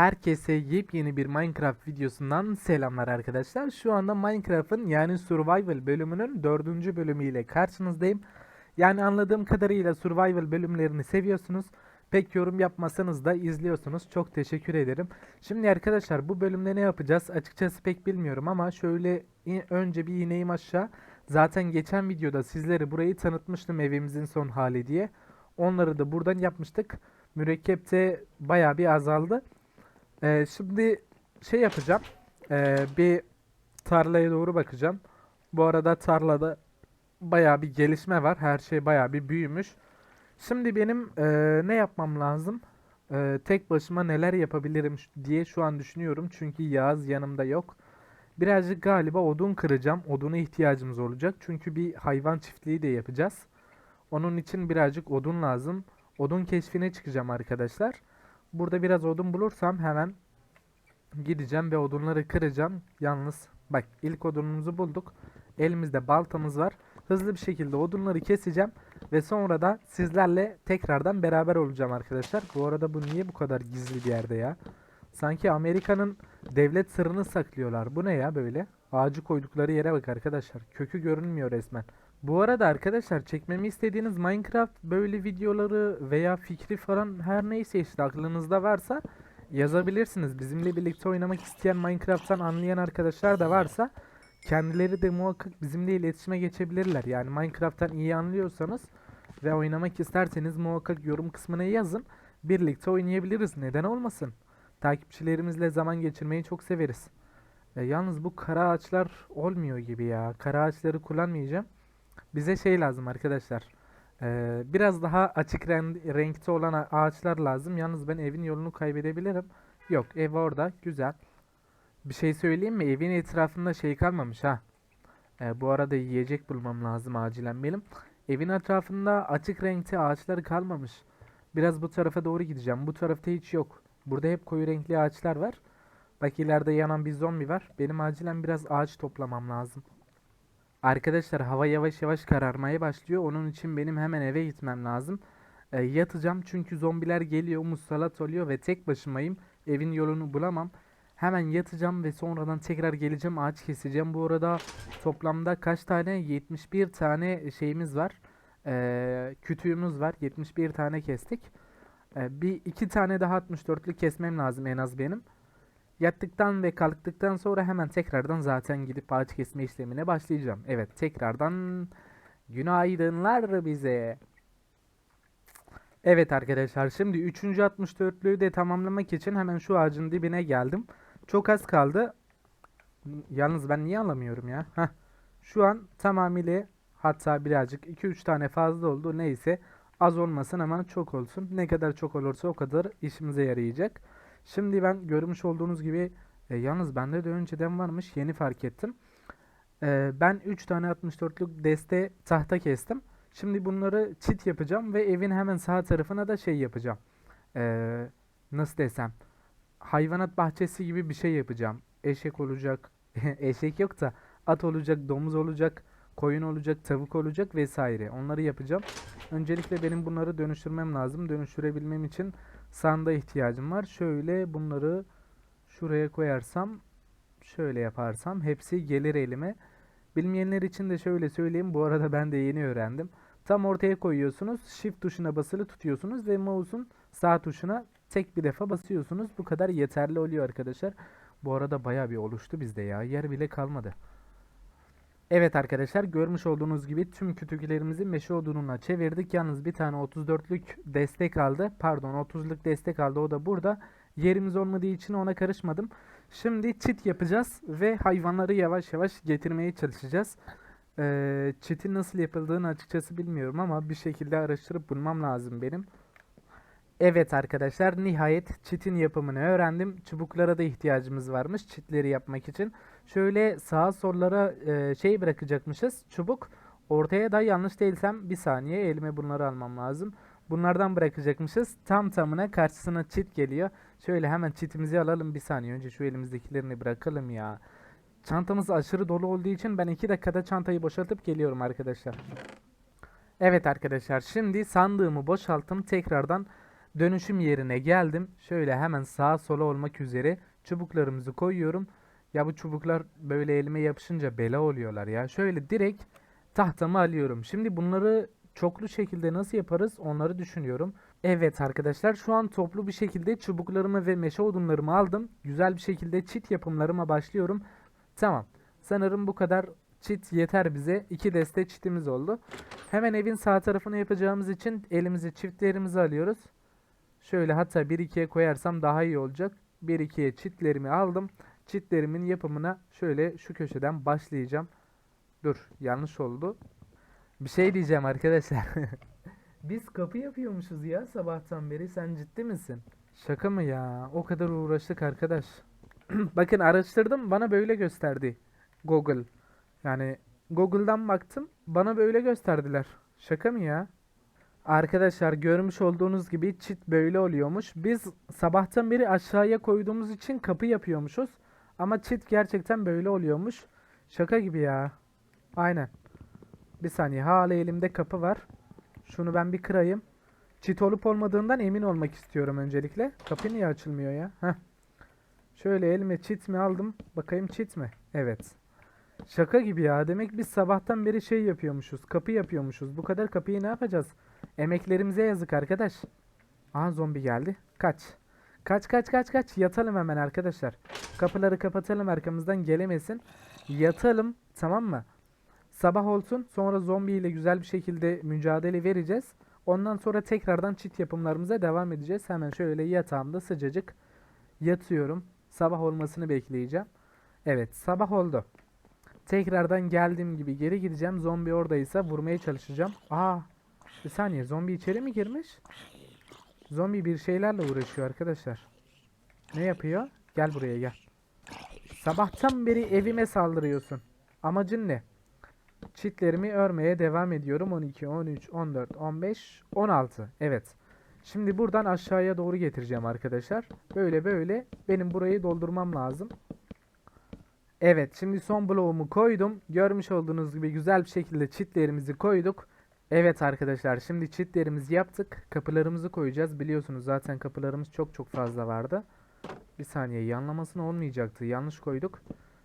Herkese yepyeni bir Minecraft videosundan selamlar arkadaşlar. Şu anda Minecraft'ın yani Survival bölümünün dördüncü bölümüyle karşınızdayım. Yani anladığım kadarıyla Survival bölümlerini seviyorsunuz. Pek yorum yapmasanız da izliyorsunuz. Çok teşekkür ederim. Şimdi arkadaşlar bu bölümde ne yapacağız? Açıkçası pek bilmiyorum ama şöyle önce bir ineyim aşağı. Zaten geçen videoda sizlere burayı tanıtmıştım evimizin son hali diye. Onları da buradan yapmıştık. Mürekkepte bayağı bir azaldı. Ee, şimdi şey yapacağım. Ee, bir tarlaya doğru bakacağım. Bu arada tarlada bayağı bir gelişme var. Her şey bayağı bir büyümüş. Şimdi benim eee, ne yapmam lazım? Eee, tek başıma neler yapabilirim diye şu an düşünüyorum. Çünkü Yağız yanımda yok. Birazcık galiba odun kıracağım. Oduna ihtiyacımız olacak. Çünkü bir hayvan çiftliği de yapacağız. Onun için birazcık odun lazım. Odun keşfine çıkacağım arkadaşlar. Burada biraz odun bulursam hemen gideceğim ve odunları kıracağım. Yalnız bak ilk odunumuzu bulduk. Elimizde baltamız var. Hızlı bir şekilde odunları keseceğim ve sonra da sizlerle tekrardan beraber olacağım arkadaşlar. Bu arada bu niye bu kadar gizli bir yerde ya? Sanki Amerika'nın devlet sırrını saklıyorlar. Bu ne ya böyle? Ağacı koydukları yere bak arkadaşlar. Kökü görünmüyor resmen. Bu arada arkadaşlar çekmemi istediğiniz Minecraft böyle videoları veya fikri falan her neyse işte aklınızda varsa yazabilirsiniz. Bizimle birlikte oynamak isteyen Minecraft'tan anlayan arkadaşlar da varsa kendileri de muhakkak bizimle iletişime geçebilirler. Yani Minecraft'tan iyi anlıyorsanız ve oynamak isterseniz muhakkak yorum kısmına yazın. Birlikte oynayabiliriz. Neden olmasın? Takipçilerimizle zaman geçirmeyi çok severiz. E, yalnız bu kara ağaçlar olmuyor gibi ya. Kara ağaçları kullanmayacağım. Bize şey lazım arkadaşlar. E, biraz daha açık ren- renkte olan ağaçlar lazım. Yalnız ben evin yolunu kaybedebilirim. Yok ev orada. Güzel. Bir şey söyleyeyim mi? Evin etrafında şey kalmamış ha. E, bu arada yiyecek bulmam lazım acilen benim. Evin etrafında açık renkte ağaçlar kalmamış. Biraz bu tarafa doğru gideceğim. Bu tarafta hiç yok. Burada hep koyu renkli ağaçlar var. Bak ileride yanan bir zombi var. Benim acilen biraz ağaç toplamam lazım. Arkadaşlar hava yavaş yavaş kararmaya başlıyor. Onun için benim hemen eve gitmem lazım. E, yatacağım çünkü zombiler geliyor, musallat oluyor ve tek başımayım. Evin yolunu bulamam. Hemen yatacağım ve sonradan tekrar geleceğim ağaç keseceğim. Bu arada toplamda kaç tane? 71 tane şeyimiz var. Ee, kütüğümüz var. 71 tane kestik. Ee, bir iki tane daha 64'lük kesmem lazım en az benim. Yattıktan ve kalktıktan sonra hemen tekrardan zaten gidip ağaç kesme işlemine başlayacağım. Evet tekrardan günaydınlar bize. Evet arkadaşlar şimdi 3. 64'lüğü de tamamlamak için hemen şu ağacın dibine geldim. Çok az kaldı. Yalnız ben niye alamıyorum ya? Heh. Şu an tamamıyla hatta birazcık 2-3 tane fazla oldu. Neyse az olmasın ama çok olsun. Ne kadar çok olursa o kadar işimize yarayacak. Şimdi ben görmüş olduğunuz gibi e, yalnız bende de önceden varmış yeni fark ettim. E, ben 3 tane 64'lük deste tahta kestim. Şimdi bunları çit yapacağım ve evin hemen sağ tarafına da şey yapacağım. E, nasıl desem hayvanat bahçesi gibi bir şey yapacağım. Eşek olacak. Eşek yok da at olacak, domuz olacak, koyun olacak, tavuk olacak vesaire. Onları yapacağım. Öncelikle benim bunları dönüştürmem lazım. Dönüştürebilmem için sanda ihtiyacım var. Şöyle bunları şuraya koyarsam, şöyle yaparsam hepsi gelir elime. Bilmeyenler için de şöyle söyleyeyim. Bu arada ben de yeni öğrendim. Tam ortaya koyuyorsunuz. Shift tuşuna basılı tutuyorsunuz ve mouse'un sağ tuşuna tek bir defa basıyorsunuz. Bu kadar yeterli oluyor arkadaşlar. Bu arada bayağı bir oluştu bizde ya. Yer bile kalmadı. Evet arkadaşlar görmüş olduğunuz gibi tüm kütüklerimizi meşe odununa çevirdik. Yalnız bir tane 34'lük destek aldı. Pardon 30'luk destek aldı. O da burada. Yerimiz olmadığı için ona karışmadım. Şimdi çit yapacağız ve hayvanları yavaş yavaş getirmeye çalışacağız. Ee, çitin nasıl yapıldığını açıkçası bilmiyorum ama bir şekilde araştırıp bulmam lazım benim. Evet arkadaşlar nihayet çitin yapımını öğrendim. Çubuklara da ihtiyacımız varmış çitleri yapmak için. Şöyle sağa sollara e, şey bırakacakmışız çubuk. Ortaya da yanlış değilsem bir saniye elime bunları almam lazım. Bunlardan bırakacakmışız. Tam tamına karşısına çit geliyor. Şöyle hemen çitimizi alalım bir saniye. Önce şu elimizdekilerini bırakalım ya. Çantamız aşırı dolu olduğu için ben 2 dakikada çantayı boşaltıp geliyorum arkadaşlar. Evet arkadaşlar şimdi sandığımı boşalttım. Tekrardan Dönüşüm yerine geldim. Şöyle hemen sağa sola olmak üzere çubuklarımızı koyuyorum. Ya bu çubuklar böyle elime yapışınca bela oluyorlar ya. Şöyle direkt tahtamı alıyorum. Şimdi bunları çoklu şekilde nasıl yaparız onları düşünüyorum. Evet arkadaşlar şu an toplu bir şekilde çubuklarımı ve meşe odunlarımı aldım. Güzel bir şekilde çit yapımlarıma başlıyorum. Tamam. Sanırım bu kadar çit yeter bize. İki deste çitimiz oldu. Hemen evin sağ tarafını yapacağımız için elimizi çiftlerimizi alıyoruz. Şöyle hatta 1-2'ye koyarsam daha iyi olacak. 1-2'ye çitlerimi aldım. Çitlerimin yapımına şöyle şu köşeden başlayacağım. Dur yanlış oldu. Bir şey diyeceğim arkadaşlar. Biz kapı yapıyormuşuz ya sabahtan beri. Sen ciddi misin? Şaka mı ya? O kadar uğraştık arkadaş. Bakın araştırdım bana böyle gösterdi. Google. Yani Google'dan baktım bana böyle gösterdiler. Şaka mı ya? Arkadaşlar görmüş olduğunuz gibi çit böyle oluyormuş. Biz sabahtan beri aşağıya koyduğumuz için kapı yapıyormuşuz. Ama çit gerçekten böyle oluyormuş. Şaka gibi ya. Aynen. Bir saniye hala elimde kapı var. Şunu ben bir kırayım. Çit olup olmadığından emin olmak istiyorum öncelikle. Kapı niye açılmıyor ya? Heh. Şöyle elime çit mi aldım? Bakayım çit mi? Evet. Şaka gibi ya. Demek biz sabahtan beri şey yapıyormuşuz. Kapı yapıyormuşuz. Bu kadar kapıyı ne yapacağız? Emeklerimize yazık arkadaş. Aha zombi geldi. Kaç. Kaç kaç kaç kaç. Yatalım hemen arkadaşlar. Kapıları kapatalım arkamızdan gelemesin. Yatalım tamam mı? Sabah olsun sonra zombi ile güzel bir şekilde mücadele vereceğiz. Ondan sonra tekrardan çit yapımlarımıza devam edeceğiz. Hemen şöyle yatağımda sıcacık yatıyorum. Sabah olmasını bekleyeceğim. Evet sabah oldu. Tekrardan geldiğim gibi geri gideceğim. Zombi oradaysa vurmaya çalışacağım. Aa bir saniye zombi içeri mi girmiş? Zombi bir şeylerle uğraşıyor arkadaşlar. Ne yapıyor? Gel buraya gel. Sabahtan beri evime saldırıyorsun. Amacın ne? Çitlerimi örmeye devam ediyorum. 12, 13, 14, 15, 16. Evet. Şimdi buradan aşağıya doğru getireceğim arkadaşlar. Böyle böyle benim burayı doldurmam lazım. Evet şimdi son bloğumu koydum. Görmüş olduğunuz gibi güzel bir şekilde çitlerimizi koyduk. Evet arkadaşlar şimdi çitlerimizi yaptık. Kapılarımızı koyacağız. Biliyorsunuz zaten kapılarımız çok çok fazla vardı. Bir saniye yanlamasına olmayacaktı. Yanlış koyduk.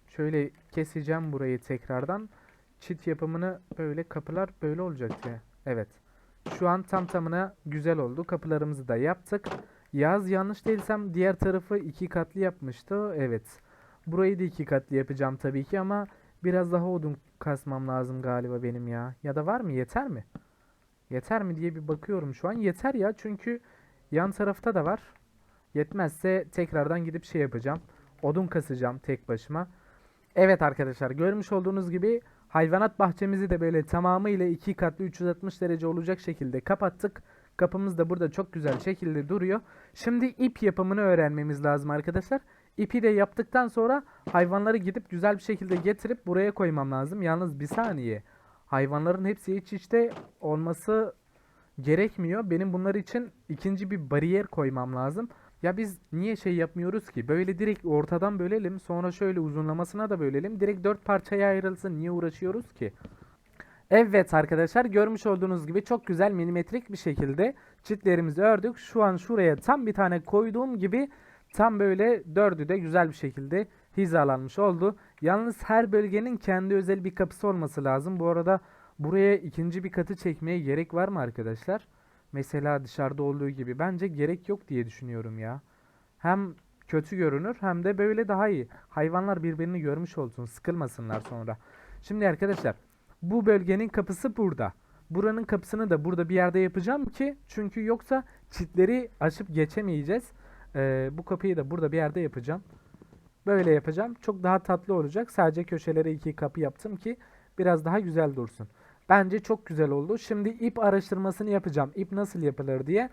Şöyle keseceğim burayı tekrardan. Çit yapımını böyle kapılar böyle olacaktı. Evet. Şu an tam tamına güzel oldu. Kapılarımızı da yaptık. Yaz yanlış değilsem diğer tarafı iki katlı yapmıştı. Evet. Burayı da iki katlı yapacağım tabii ki ama biraz daha odun kasmam lazım galiba benim ya. Ya da var mı? Yeter mi? Yeter mi diye bir bakıyorum şu an. Yeter ya çünkü yan tarafta da var. Yetmezse tekrardan gidip şey yapacağım. Odun kasacağım tek başıma. Evet arkadaşlar görmüş olduğunuz gibi hayvanat bahçemizi de böyle tamamıyla iki katlı 360 derece olacak şekilde kapattık. Kapımız da burada çok güzel şekilde duruyor. Şimdi ip yapımını öğrenmemiz lazım arkadaşlar. İpi de yaptıktan sonra hayvanları gidip güzel bir şekilde getirip buraya koymam lazım. Yalnız bir saniye. Hayvanların hepsi iç içte olması gerekmiyor. Benim bunlar için ikinci bir bariyer koymam lazım. Ya biz niye şey yapmıyoruz ki? Böyle direkt ortadan bölelim. Sonra şöyle uzunlamasına da bölelim. Direkt dört parçaya ayrılsın. Niye uğraşıyoruz ki? Evet arkadaşlar görmüş olduğunuz gibi çok güzel milimetrik bir şekilde çitlerimizi ördük. Şu an şuraya tam bir tane koyduğum gibi tam böyle dördü de güzel bir şekilde hizalanmış oldu. Yalnız her bölgenin kendi özel bir kapısı olması lazım. Bu arada buraya ikinci bir katı çekmeye gerek var mı arkadaşlar? Mesela dışarıda olduğu gibi bence gerek yok diye düşünüyorum ya. Hem kötü görünür hem de böyle daha iyi. Hayvanlar birbirini görmüş olsun sıkılmasınlar sonra. Şimdi arkadaşlar bu bölgenin kapısı burada. Buranın kapısını da burada bir yerde yapacağım ki çünkü yoksa çitleri açıp geçemeyeceğiz. Ee, bu kapıyı da burada bir yerde yapacağım. Böyle yapacağım. Çok daha tatlı olacak. Sadece köşelere iki kapı yaptım ki biraz daha güzel dursun. Bence çok güzel oldu. Şimdi ip araştırmasını yapacağım. İp nasıl yapılır diye.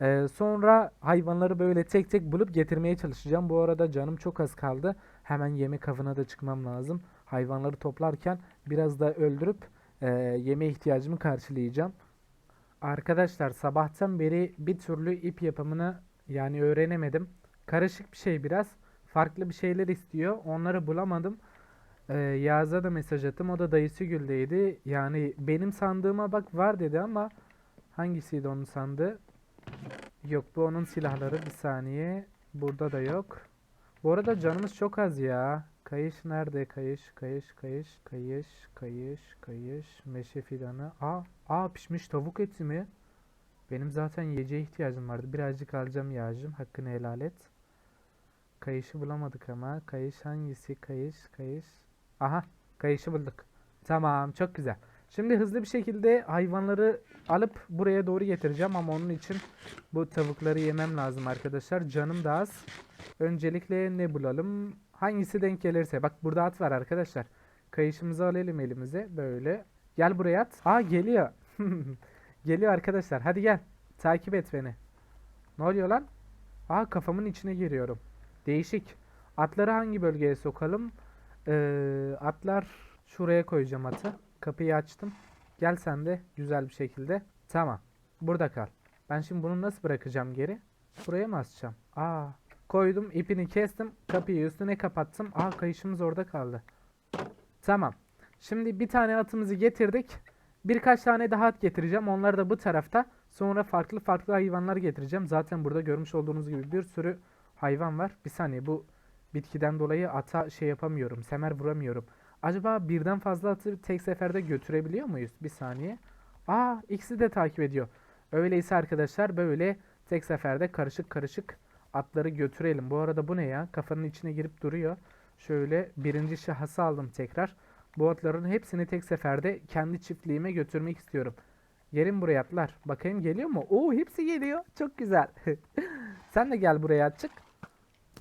Ee, sonra hayvanları böyle tek tek bulup getirmeye çalışacağım. Bu arada canım çok az kaldı. Hemen yemek avına da çıkmam lazım. Hayvanları toplarken biraz da öldürüp e, yeme ihtiyacımı karşılayacağım. Arkadaşlar sabahtan beri bir türlü ip yapımını yani öğrenemedim. Karışık bir şey biraz. Farklı bir şeyler istiyor. Onları bulamadım. Ee, Yağız'a da mesaj attım. O da dayısı Gül'deydi. Yani benim sandığıma bak var dedi ama hangisiydi onun sandığı? Yok bu onun silahları bir saniye. Burada da yok. Bu arada canımız çok az ya. Kayış nerede? Kayış, kayış, kayış, kayış, kayış, kayış, meşe fidanı. Aa, aa pişmiş tavuk eti mi? Benim zaten yiyeceğe ihtiyacım vardı. Birazcık alacağım yağcım. Hakkını helal et. Kayışı bulamadık ama. Kayış hangisi? Kayış, kayış. Aha, kayışı bulduk. Tamam, çok güzel. Şimdi hızlı bir şekilde hayvanları alıp buraya doğru getireceğim ama onun için bu tavukları yemem lazım arkadaşlar. Canım da az. Öncelikle ne bulalım? Hangisi denk gelirse. Bak burada at var arkadaşlar. Kayışımızı alalım elimize. Böyle. Gel buraya at. Aa geliyor. geliyor arkadaşlar. Hadi gel. Takip et beni. Ne oluyor lan? Aa kafamın içine giriyorum. Değişik. Atları hangi bölgeye sokalım? Ee, atlar şuraya koyacağım atı. Kapıyı açtım. Gel sen de güzel bir şekilde. Tamam. Burada kal. Ben şimdi bunu nasıl bırakacağım geri? Buraya mı asacağım? Aa, koydum, ipini kestim, kapıyı üstüne kapattım. Aa, kayışımız orada kaldı. Tamam. Şimdi bir tane atımızı getirdik. Birkaç tane daha at getireceğim. Onlar da bu tarafta. Sonra farklı farklı hayvanlar getireceğim. Zaten burada görmüş olduğunuz gibi bir sürü hayvan var. Bir saniye bu bitkiden dolayı ata şey yapamıyorum. Semer vuramıyorum. Acaba birden fazla atı tek seferde götürebiliyor muyuz? Bir saniye. Aa ikisi de takip ediyor. Öyleyse arkadaşlar böyle tek seferde karışık karışık atları götürelim. Bu arada bu ne ya? Kafanın içine girip duruyor. Şöyle birinci şahısı aldım tekrar. Bu atların hepsini tek seferde kendi çiftliğime götürmek istiyorum. Gelin buraya atlar. Bakayım geliyor mu? Oo hepsi geliyor. Çok güzel. Sen de gel buraya atçık.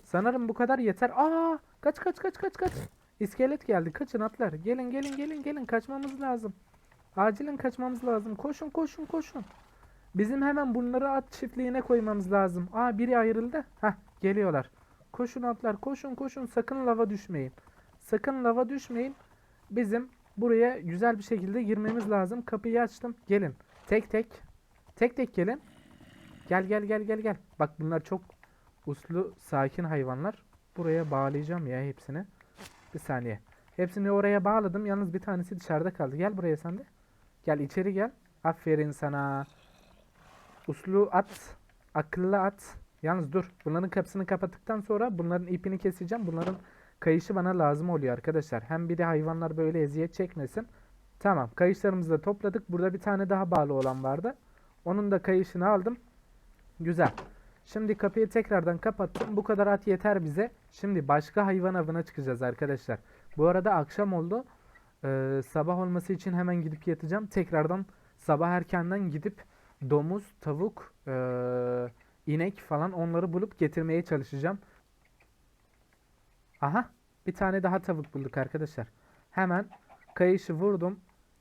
Sanırım bu kadar yeter. Aa kaç kaç kaç kaç kaç. İskelet geldi. Kaçın atlar. Gelin gelin gelin gelin. Kaçmamız lazım. Acilen kaçmamız lazım. Koşun koşun koşun. Bizim hemen bunları at çiftliğine koymamız lazım. Aa biri ayrıldı. Hah geliyorlar. Koşun atlar koşun koşun. Sakın lava düşmeyin. Sakın lava düşmeyin. Bizim buraya güzel bir şekilde girmemiz lazım. Kapıyı açtım. Gelin. Tek tek. Tek tek gelin. Gel gel gel gel gel. Bak bunlar çok uslu sakin hayvanlar. Buraya bağlayacağım ya hepsini. Bir saniye. Hepsini oraya bağladım. Yalnız bir tanesi dışarıda kaldı. Gel buraya sen de. Gel içeri gel. Aferin sana. Uslu at. Akıllı at. Yalnız dur. Bunların kapısını kapattıktan sonra bunların ipini keseceğim. Bunların kayışı bana lazım oluyor arkadaşlar. Hem bir de hayvanlar böyle eziyet çekmesin. Tamam. Kayışlarımızı da topladık. Burada bir tane daha bağlı olan vardı. Onun da kayışını aldım. Güzel. Şimdi kapıyı tekrardan kapattım. Bu kadar at yeter bize. Şimdi başka hayvan avına çıkacağız arkadaşlar. Bu arada akşam oldu. Ee, sabah olması için hemen gidip yatacağım. Tekrardan sabah erkenden gidip domuz, tavuk, ee, inek falan onları bulup getirmeye çalışacağım. Aha bir tane daha tavuk bulduk arkadaşlar. Hemen kayışı vurdum.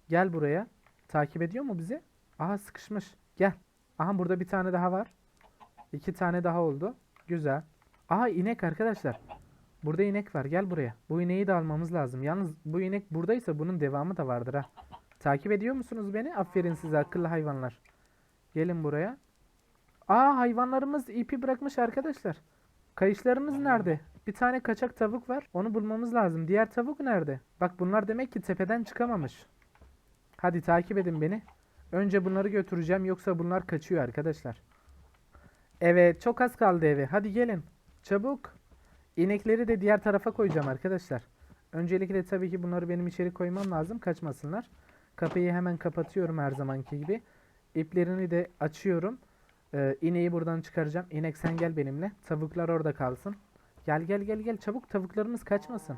Gel buraya. Takip ediyor mu bizi? Aha sıkışmış. Gel. Aha burada bir tane daha var. İki tane daha oldu. Güzel. Aha inek arkadaşlar. Burada inek var. Gel buraya. Bu ineği de almamız lazım. Yalnız bu inek buradaysa bunun devamı da vardır ha. Takip ediyor musunuz beni? Aferin size akıllı hayvanlar. Gelin buraya. Aa hayvanlarımız ipi bırakmış arkadaşlar. Kayışlarımız nerede? Bir tane kaçak tavuk var. Onu bulmamız lazım. Diğer tavuk nerede? Bak bunlar demek ki tepeden çıkamamış. Hadi takip edin beni. Önce bunları götüreceğim yoksa bunlar kaçıyor arkadaşlar. Evet çok az kaldı eve. Hadi gelin. Çabuk. İnekleri de diğer tarafa koyacağım arkadaşlar. Öncelikle tabii ki bunları benim içeri koymam lazım. Kaçmasınlar. Kapıyı hemen kapatıyorum her zamanki gibi. İplerini de açıyorum. Ee, ineği buradan çıkaracağım. İnek sen gel benimle. Tavuklar orada kalsın. Gel gel gel gel çabuk tavuklarımız kaçmasın.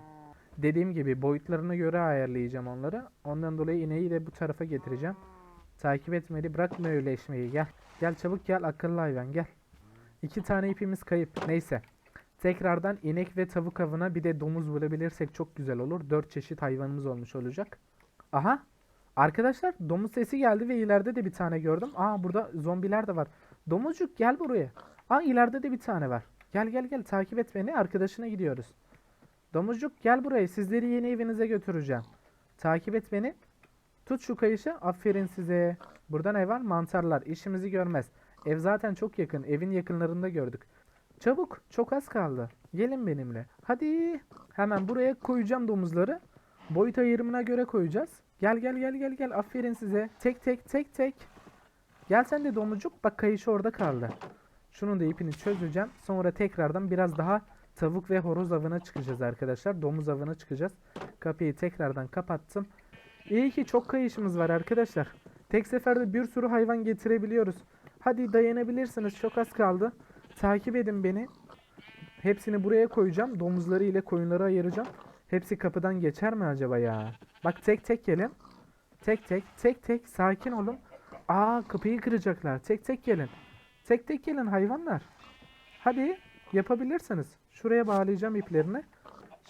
Dediğim gibi boyutlarına göre ayarlayacağım onları. Ondan dolayı ineği de bu tarafa getireceğim. Takip etmeli. Bırakma öyle eşmeyi. Gel. Gel çabuk gel akıllı hayvan gel. İki tane ipimiz kayıp. Neyse. Tekrardan inek ve tavuk avına bir de domuz bulabilirsek çok güzel olur. Dört çeşit hayvanımız olmuş olacak. Aha. Arkadaşlar domuz sesi geldi ve ileride de bir tane gördüm. Aa burada zombiler de var. Domuzcuk gel buraya. Aa ileride de bir tane var. Gel gel gel takip et beni. Arkadaşına gidiyoruz. Domuzcuk gel buraya. Sizleri yeni evinize götüreceğim. Takip et beni. Tut şu kayışı. Aferin size. Burada ne var? Mantarlar. İşimizi görmez. Ev zaten çok yakın. Evin yakınlarında gördük. Çabuk. Çok az kaldı. Gelin benimle. Hadi. Hemen buraya koyacağım domuzları. Boyut ayırımına göre koyacağız. Gel gel gel gel gel. Aferin size. Tek tek tek tek. Gel sen de domuzcuk. Bak kayışı orada kaldı. Şunun da ipini çözeceğim. Sonra tekrardan biraz daha tavuk ve horoz avına çıkacağız arkadaşlar. Domuz avına çıkacağız. Kapıyı tekrardan kapattım. İyi ki çok kayışımız var arkadaşlar. Tek seferde bir sürü hayvan getirebiliyoruz. Hadi dayanabilirsiniz. Çok az kaldı. Takip edin beni. Hepsini buraya koyacağım. Domuzları ile koyunları ayıracağım. Hepsi kapıdan geçer mi acaba ya? Bak tek tek gelin. Tek tek tek tek sakin olun. Aa kapıyı kıracaklar. Tek tek gelin. Tek tek gelin hayvanlar. Hadi yapabilirsiniz. Şuraya bağlayacağım iplerini.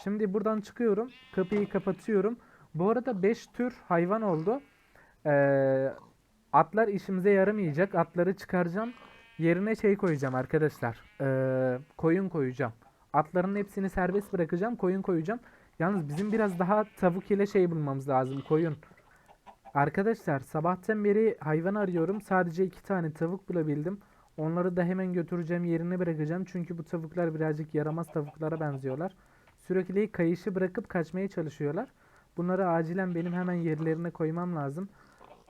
Şimdi buradan çıkıyorum. Kapıyı kapatıyorum. Bu arada 5 tür hayvan oldu. Ee, atlar işimize yaramayacak. Atları çıkaracağım. Yerine şey koyacağım arkadaşlar. Ee, koyun koyacağım. Atların hepsini serbest bırakacağım. Koyun koyacağım. Yalnız bizim biraz daha tavuk ile şey bulmamız lazım. Koyun. Arkadaşlar sabahtan beri hayvan arıyorum. Sadece iki tane tavuk bulabildim. Onları da hemen götüreceğim yerine bırakacağım. Çünkü bu tavuklar birazcık yaramaz tavuklara benziyorlar. Sürekli kayışı bırakıp kaçmaya çalışıyorlar. Bunları acilen benim hemen yerlerine koymam lazım.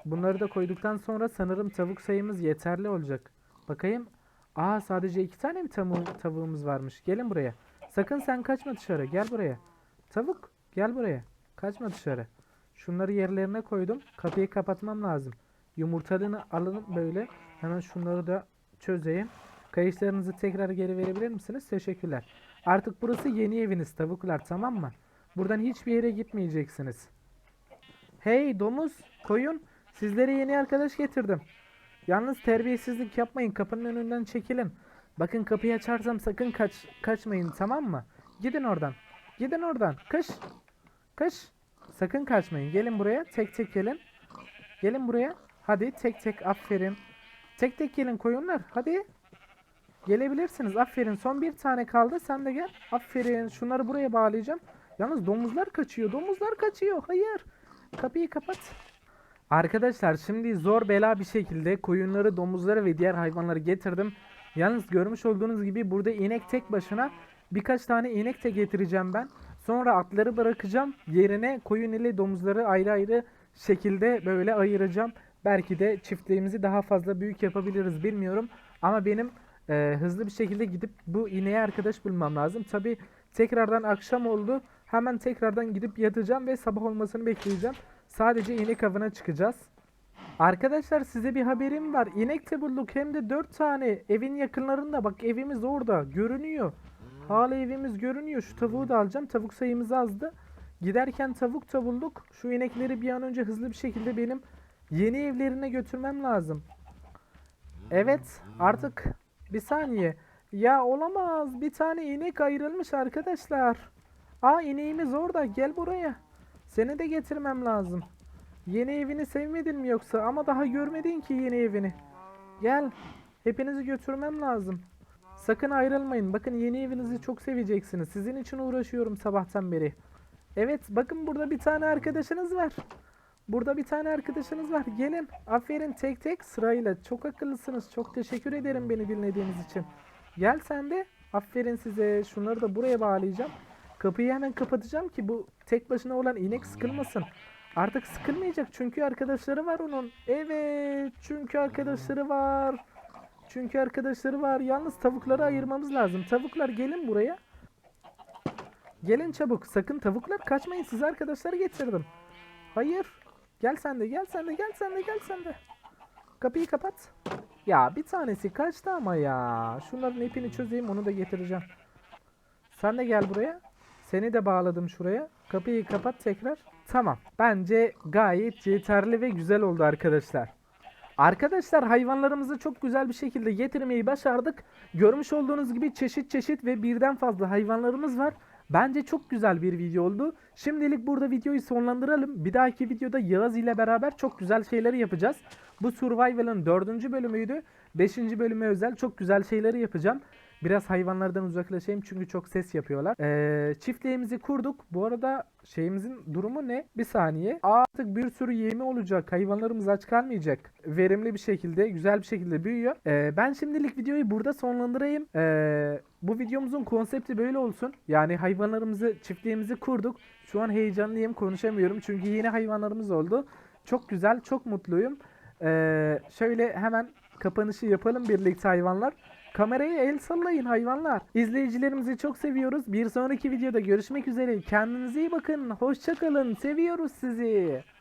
Bunları da koyduktan sonra sanırım tavuk sayımız yeterli olacak. Bakayım. Aa sadece iki tane mi tavu- tavuğumuz varmış? Gelin buraya. Sakın sen kaçma dışarı. Gel buraya. Tavuk gel buraya. Kaçma dışarı. Şunları yerlerine koydum. Kapıyı kapatmam lazım. Yumurtalarını alın böyle. Hemen şunları da çözeyim. Kayışlarınızı tekrar geri verebilir misiniz? Teşekkürler. Artık burası yeni eviniz tavuklar tamam mı? Buradan hiçbir yere gitmeyeceksiniz. Hey domuz, koyun. Sizlere yeni arkadaş getirdim. Yalnız terbiyesizlik yapmayın. Kapının önünden çekilin. Bakın kapıyı açarsam sakın kaç kaçmayın tamam mı? Gidin oradan. Gidin oradan. Kış. Kış. Sakın kaçmayın. Gelin buraya. Tek tek gelin. Gelin buraya. Hadi tek tek aferin. Tek tek gelin koyunlar. Hadi. Gelebilirsiniz. Aferin. Son bir tane kaldı. Sen de gel. Aferin. Şunları buraya bağlayacağım. Yalnız domuzlar kaçıyor. Domuzlar kaçıyor. Hayır. Kapıyı kapat. Arkadaşlar şimdi zor bela bir şekilde koyunları, domuzları ve diğer hayvanları getirdim. Yalnız görmüş olduğunuz gibi burada inek tek başına birkaç tane inek de getireceğim ben. Sonra atları bırakacağım. Yerine koyun ile domuzları ayrı ayrı şekilde böyle ayıracağım. Belki de çiftliğimizi daha fazla büyük yapabiliriz bilmiyorum. Ama benim e, hızlı bir şekilde gidip bu ineğe arkadaş bulmam lazım. Tabi tekrardan akşam oldu. Hemen tekrardan gidip yatacağım ve sabah olmasını bekleyeceğim. Sadece inek avına çıkacağız. Arkadaşlar size bir haberim var. İnek de bulduk hem de 4 tane. Evin yakınlarında bak evimiz orada. Görünüyor. Hala evimiz görünüyor. Şu tavuğu da alacağım. Tavuk sayımız azdı. Giderken tavuk da. Şu inekleri bir an önce hızlı bir şekilde benim yeni evlerine götürmem lazım. Evet artık bir saniye. Ya olamaz. Bir tane inek ayrılmış arkadaşlar. Aa ineğimiz orada. Gel buraya. Seni de getirmem lazım. Yeni evini sevmedin mi yoksa? Ama daha görmedin ki yeni evini. Gel. Hepinizi götürmem lazım. Sakın ayrılmayın. Bakın yeni evinizi çok seveceksiniz. Sizin için uğraşıyorum sabahtan beri. Evet bakın burada bir tane arkadaşınız var. Burada bir tane arkadaşınız var. Gelin. Aferin tek tek sırayla. Çok akıllısınız. Çok teşekkür ederim beni dinlediğiniz için. Gel sen de. Aferin size. Şunları da buraya bağlayacağım. Kapıyı hemen kapatacağım ki bu tek başına olan inek sıkılmasın. Artık sıkılmayacak çünkü arkadaşları var onun. Evet çünkü arkadaşları var. Çünkü arkadaşları var. Yalnız tavukları ayırmamız lazım. Tavuklar gelin buraya. Gelin çabuk. Sakın tavuklar kaçmayın. Size arkadaşları getirdim. Hayır. Gel sen de gel sen de gel sen de gel sen de. Kapıyı kapat. Ya bir tanesi kaçtı ama ya. Şunların ipini çözeyim onu da getireceğim. Sen de gel buraya. Seni de bağladım şuraya. Kapıyı kapat tekrar. Tamam. Bence gayet yeterli ve güzel oldu arkadaşlar. Arkadaşlar hayvanlarımızı çok güzel bir şekilde getirmeyi başardık. Görmüş olduğunuz gibi çeşit çeşit ve birden fazla hayvanlarımız var. Bence çok güzel bir video oldu. Şimdilik burada videoyu sonlandıralım. Bir dahaki videoda Yağız ile beraber çok güzel şeyleri yapacağız. Bu Survival'ın dördüncü bölümüydü. Beşinci bölüme özel çok güzel şeyleri yapacağım. Biraz hayvanlardan uzaklaşayım çünkü çok ses yapıyorlar. Ee, çiftliğimizi kurduk. Bu arada şeyimizin durumu ne? Bir saniye. Artık bir sürü yemi olacak. Hayvanlarımız aç kalmayacak. Verimli bir şekilde, güzel bir şekilde büyüyor. Ee, ben şimdilik videoyu burada sonlandırayım. Ee, bu videomuzun konsepti böyle olsun. Yani hayvanlarımızı, çiftliğimizi kurduk. Şu an heyecanlıyım, konuşamıyorum. Çünkü yeni hayvanlarımız oldu. Çok güzel, çok mutluyum. Ee, şöyle hemen kapanışı yapalım birlikte hayvanlar. Kameraya el sallayın hayvanlar. İzleyicilerimizi çok seviyoruz. Bir sonraki videoda görüşmek üzere. Kendinize iyi bakın. Hoşçakalın. Seviyoruz sizi.